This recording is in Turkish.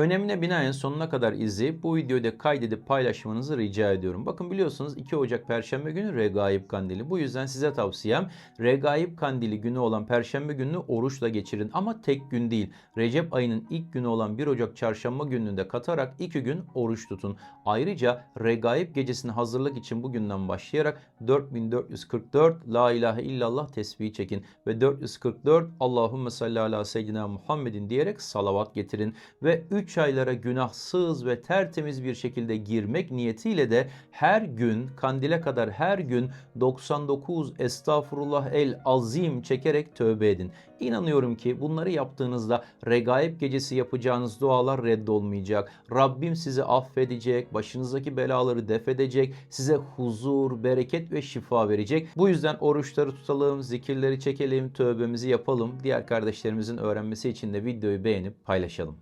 Önemine binaen sonuna kadar izleyip bu videoyu da kaydedip paylaşmanızı rica ediyorum. Bakın biliyorsunuz 2 Ocak Perşembe günü Regaib Kandili. Bu yüzden size tavsiyem Regaib Kandili günü olan Perşembe gününü oruçla geçirin. Ama tek gün değil. Recep ayının ilk günü olan 1 Ocak Çarşamba gününde katarak 2 gün oruç tutun. Ayrıca Regaib gecesine hazırlık için bugünden başlayarak 4444 La ilahe illallah tesbihi çekin ve 444 Allahümme salli ala seyyidina Muhammedin diyerek salavat getirin ve 3 aylara günahsız ve tertemiz bir şekilde girmek niyetiyle de her gün kandile kadar her gün 99 estağfurullah el azim çekerek tövbe edin. İnanıyorum ki bunları yaptığınızda regaib gecesi yapacağınız dualar reddolmayacak. Rabbim sizi affedecek, başınızdaki belaları def edecek, size huzur, bereket ve şifa verecek. Bu yüzden oruçları tutalım, zikirleri çekelim, tövbemizi yapalım. Diğer kardeşlerimizin öğrenmesi için de videoyu beğenip paylaşalım.